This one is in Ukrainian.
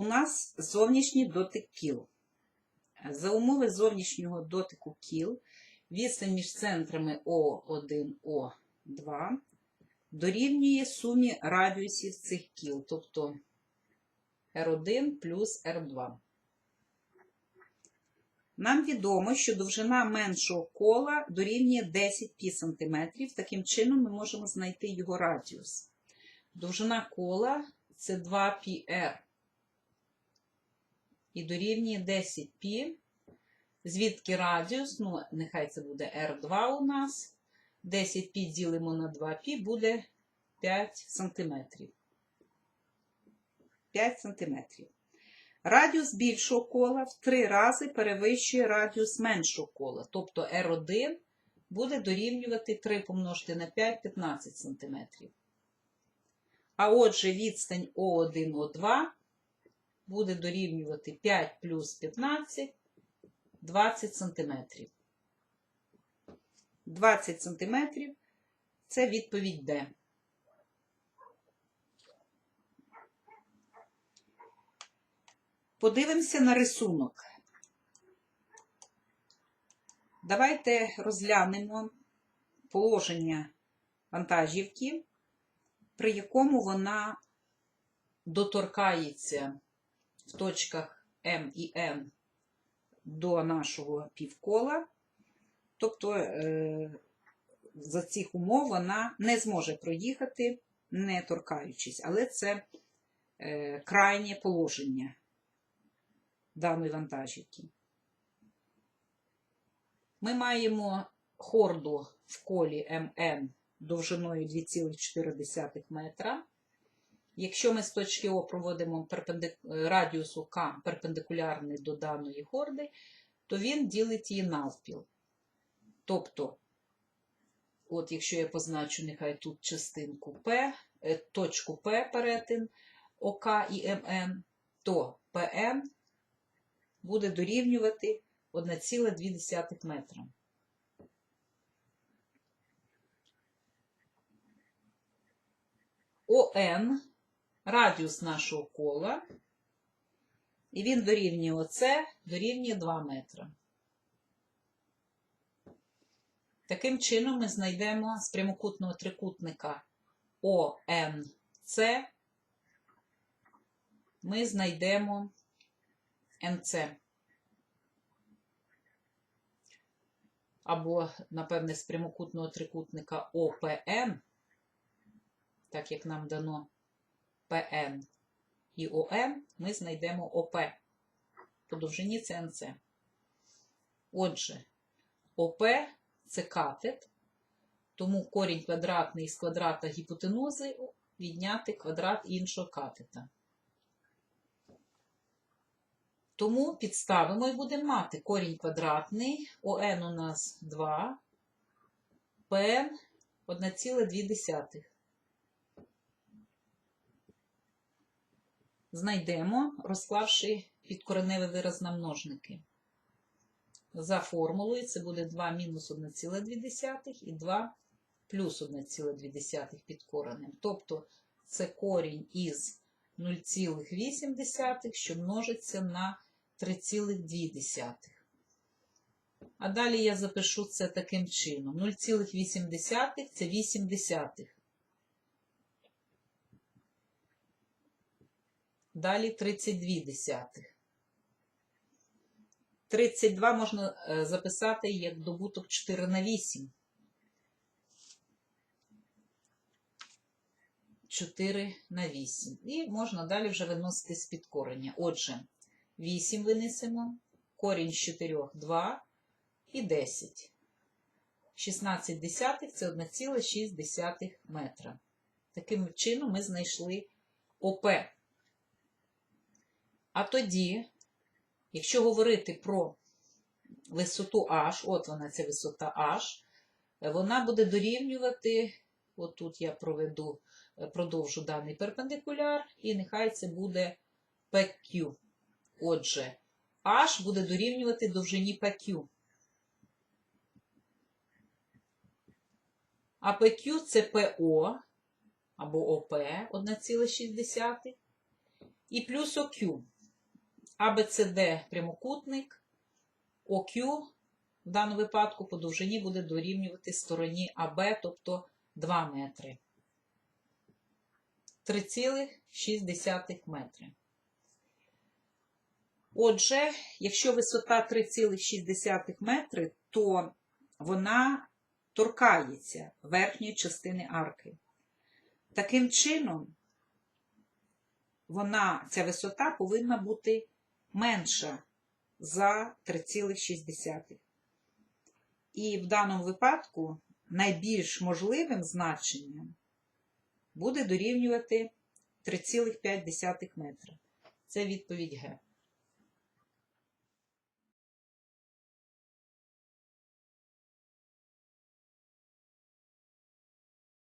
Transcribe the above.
У нас зовнішній дотик кіл. За умови зовнішнього дотику кіл відстань між центрами О1, О2 дорівнює сумі радіусів цих кіл, тобто R1 плюс R2. Нам відомо, що довжина меншого кола дорівнює 10 пі сантиметрів. Таким чином ми можемо знайти його радіус. Довжина кола це 2 πr і дорівнює 10 пі. Звідки радіус? Ну, нехай це буде R2 у нас. 10 пі ділимо на 2 пі буде 5 сантиметрів. 5 сантиметрів. Радіус більшого кола в 3 рази перевищує радіус меншого кола. Тобто R1 буде дорівнювати 3 помножити на 5 15 см. А отже, відстань О1, О2 буде дорівнювати 5 плюс 15 20 см. 20 см це відповідь Д. Подивимося на рисунок. Давайте розглянемо положення вантажівки, при якому вона доторкається в точках М і Н до нашого півкола. Тобто, е, за цих умов вона не зможе проїхати, не торкаючись, але це е, крайнє положення даної вантажівки. Ми маємо хорду в колі МН довжиною 2,4 метра. Якщо ми з точки О проводимо радіусу К перпендикулярний до даної хорди, то він ділить її навпіл. Тобто, от якщо я позначу, нехай тут частинку П, е, точку П перетин ОК і МН, то ПН буде дорівнювати 1,2 метра. ОН радіус нашого кола, і він дорівнює ОЦ, дорівнює 2 метра. Таким чином ми знайдемо з прямокутного трикутника ОНЦ, ми знайдемо НЦ. Або, напевне, з прямокутного трикутника ОПН, так як нам дано ПН і ОН, ми знайдемо ОП. По довжині це НЦ. Отже, ОП це катет, тому корінь квадратний з квадрата гіпотенузи відняти квадрат іншого катета. Тому підставимо і будемо мати корінь квадратний, ОН у нас 2, ПН 1,2. Знайдемо, розклавши підкореневий вираз на множники. За формулою це буде 2 мінус 1,2 і 2 плюс 1,2 під коренем. Тобто це корінь із 0,8, що множиться на 3,2. А далі я запишу це таким чином. 0,8 це 8 десятих. Далі 32 десятих. 32 можна е, записати як добуток 4 на 8. 4 на 8. І можна далі вже виносити з під корення. Отже, 8 винесемо, корінь з 4 – 2 і 10. 16 десятих – це 1,6 метра. Таким чином ми знайшли ОП. А тоді, якщо говорити про висоту H, от вона ця висота H, вона буде дорівнювати, отут я проведу, продовжу даний перпендикуляр, і нехай це буде PQ. Отже, H буде дорівнювати довжині PQ. А PQ це PO або ОП 1,6. І плюс ОК. АБЦД прямокутник, ОК в даному випадку по довжині буде дорівнювати стороні АБ, тобто 2 метри. 3,6 метри. Отже, якщо висота 3,6 метри, то вона торкається верхньої частини арки. Таким чином, вона, ця висота повинна бути менша за 3,6. І в даному випадку найбільш можливим значенням буде дорівнювати 3,5 метра. Це відповідь Г.